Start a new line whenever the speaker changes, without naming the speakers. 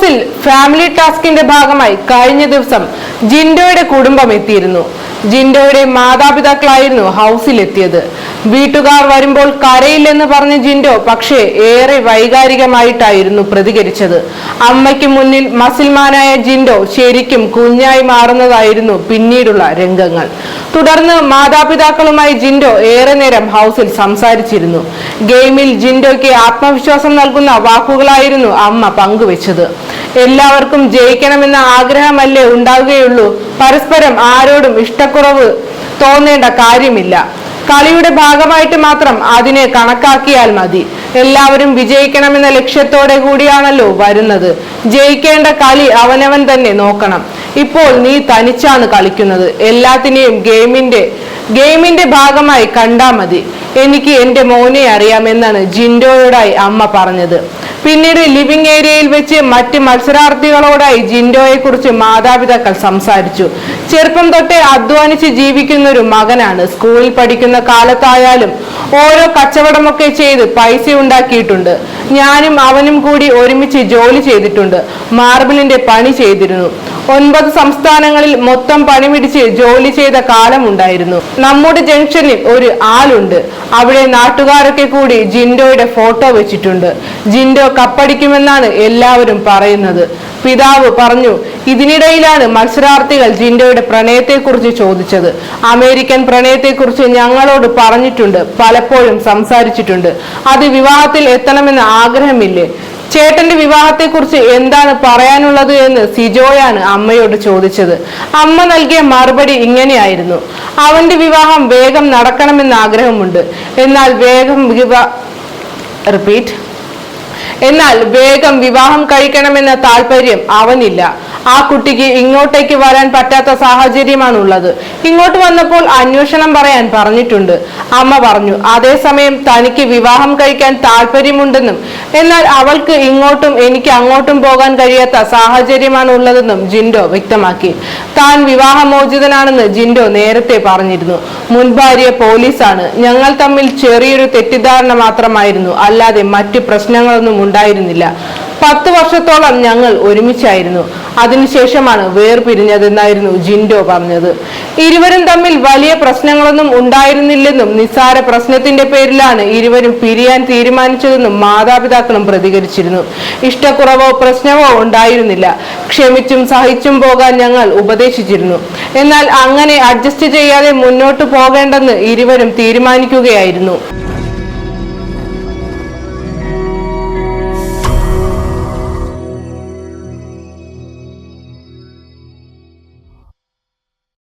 ഹൗസിൽ ഫാമിലി ടാസ്കിന്റെ ഭാഗമായി കഴിഞ്ഞ ദിവസം ജിൻഡോയുടെ കുടുംബം എത്തിയിരുന്നു. ജിൻഡോയുടെ മാതാപിതാക്കളായിരുന്നു ഹൗസിൽ എത്തിയത് വീട്ടുകാർ വരുമ്പോൾ കരയില്ലെന്ന് പറഞ്ഞ ജിൻഡോ പക്ഷേ ഏറെ വൈകാരികമായിട്ടായിരുന്നു പ്രതികരിച്ചത്. അമ്മയ്ക്ക് മുന്നിൽ മസിൽമാനായ ജിൻഡോ ശരിക്കും കുഞ്ഞായി മാറുന്നതായിരുന്നു പിന്നീടുള്ള രംഗങ്ങൾ. തുടർന്ന് മാതാപിതാക്കളുമായി ജിൻഡോ ഏറെ നേരം ഹൗസിൽ സംസാരിച്ചിരുന്നു. ഗെയിമിൽ ജിൻഡോയ്ക്ക് ആത്മവിശ്വാസം നൽകുന്ന വാക്കുകളായിരുന്നു അമ്മ പങ്കുവച്ചത്. എല്ലാവർക്കും ജയിക്കണമെന്ന ആഗ്രഹമല്ലേ ഉണ്ടാവുകയുള്ളൂ. പരസ്പരം ആരോടും ഇഷ്ടക്കുറവ് തോന്നേണ്ട കാര്യമില്ല. കളിയുടെ ഭാഗമായിട്ട് മാത്രം അതിനെ കണക്കാക്കിയാൽ മതി. എല്ലാവരും വിജയിക്കണമെന്ന ലക്ഷ്യത്തോടെ കൂടിയാണല്ലോ വരുന്നത്. ജയിക്കേണ്ട കളി അവനവൻ തന്നെ നോക്കണം. ഇപ്പോൾ നീ തനിച്ചാണ് കളിക്കുന്നത്. എല്ലാത്തിനെയും ഗെയിമിന്റെ ഗെയിമിന്റെ ഭാഗമായി കണ്ടാ മതി. എനിക്ക് എന്റെ മോനെ അറിയാമെന്നാണ് ജിൻഡോയോടായി അമ്മ പറഞ്ഞത്. പിന്നീട് ലിവിംഗ് ഏരിയയിൽ വെച്ച് മറ്റ് മത്സരാർത്ഥികളോടായി ജിൻഡോയെ കുറിച്ച് മാതാപിതാക്കൾ സംസാരിച്ചു. ചെറുപ്പം തൊട്ടേ അധ്വാനിച്ച് ജീവിക്കുന്ന ഒരു മകനാണ്. സ്കൂളിൽ പഠിക്കുന്ന കാലത്തായാലും ഓരോ കച്ചവടമൊക്കെ ചെയ്ത് പൈസ ഉണ്ടാക്കിയിട്ടുണ്ട്. ഞാനും അവനും കൂടി ഒരുമിച്ച് ജോലി ചെയ്തിട്ടുണ്ട്. മാർബിളിന്റെ പണി ചെയ്തിരുന്നു. ഒൻപത് സംസ്ഥാനങ്ങളിൽ മൊത്തം പണിപിടിച്ച് ജോലി ചെയ്ത കാലമുണ്ടായിരുന്നു നമ്മുടെ ജംഗ്ഷനിൽ ഒരു ആളുണ്ട്. അവിടെ നാട്ടുകാരൊക്കെ കൂടി ജിൻഡോയുടെ ഫോട്ടോ വെച്ചിട്ടുണ്ട്. ജിൻഡോ കപ്പടിക്കുമെന്നാണ് എല്ലാവരും പറയുന്നത്. പിതാവ് പറഞ്ഞു ഇതിനിടയിലാണ് മത്സരാർത്ഥികൾ ജിൻഡോയുടെ പ്രണയത്തെക്കുറിച്ച് ചോദിച്ചത്. അമേരിക്കൻ പ്രണയത്തെക്കുറിച്ച് ഞങ്ങളോട് പറഞ്ഞിട്ടുണ്ട് പലപ്പോഴും സംസാരിച്ചിട്ടുണ്ട്. അത് വിവാഹത്തിൽ എത്തണമെന്ന് ആഗ്രഹമില്ലേ? ചേട്ടന്റെ വിവാഹത്തെക്കുറിച്ച് എന്താണ് പറയാനുള്ളത് എന്ന് സിജോയാണ് അമ്മയോട് ചോദിച്ചത്. അമ്മ നൽകിയ മറുപടി ഇങ്ങനെയായിരുന്നു. അവന്റെ വിവാഹം വേഗം നടക്കണമെന്ന് ആഗ്രഹമുണ്ട്. എന്നാൽ വേഗം റിപ്പീറ്റ്. എന്നാൽ വേഗം വിവാഹം കഴിക്കണമെന്ന താല്പര്യം അവനില്ല. ആ കുട്ടിക്ക് ഇങ്ങോട്ടേക്ക് വരാൻ പറ്റാത്ത സാഹചര്യമാണ് ഉള്ളത് ഇങ്ങോട്ട് വന്നപ്പോൾ അന്വേഷണം പറയാൻ പറഞ്ഞിട്ടുണ്ട്. അമ്മ പറഞ്ഞു അതേസമയം തനിക്ക് വിവാഹം കഴിക്കാൻ താല്പര്യമുണ്ടെന്നും എന്നാൽ അവൾക്ക് ഇങ്ങോട്ടും എനിക്ക് അങ്ങോട്ടും പോകാൻ കഴിയാത്ത സാഹചര്യമാണ് ഉള്ളതെന്നും ജിൻഡോ വ്യക്തമാക്കി. താൻ വിവാഹമോചിതനാണെന്ന് ജിൻഡോ നേരത്തെ പറഞ്ഞിരുന്നു. മുൻ ഭാര്യ പോലീസാണ്. ഞങ്ങൾ തമ്മിൽ ചെറിയൊരു തെറ്റിദ്ധാരണ മാത്രമായിരുന്നു. അല്ലാതെ മറ്റു പ്രശ്നങ്ങളൊന്നും ഉണ്ടായിരുന്നില്ല. പത്ത് വർഷത്തോളം ഞങ്ങൾ ഒരുമിച്ചായിരുന്നു. അതിനുശേഷമാണ് വേർപിരിഞ്ഞതെന്നായിരുന്നു ജിൻഡോ പറഞ്ഞത്. ഇരുവരും തമ്മിൽ വലിയ പ്രശ്നങ്ങളൊന്നും ഉണ്ടായിരുന്നില്ലെന്നും നിസ്സാര പ്രശ്നത്തിന്റെ പേരിലാണ് ഇരുവരും പിരിയാൻ തീരുമാനിച്ചതെന്നും മാതാപിതാക്കളും പ്രതികരിച്ചിരുന്നു. ഇഷ്ടക്കുറവോ പ്രശ്നമോ ഉണ്ടായിരുന്നില്ല. ക്ഷമിച്ചും സഹിച്ചും പോകാൻ ഞങ്ങൾ ഉപദേശിച്ചിരുന്നു. എന്നാൽ അങ്ങനെ അഡ്ജസ്റ്റ് ചെയ്യാതെ മുന്നോട്ട് പോകേണ്ടെന്ന് ഇരുവരും തീരുമാനിക്കുകയായിരുന്നു.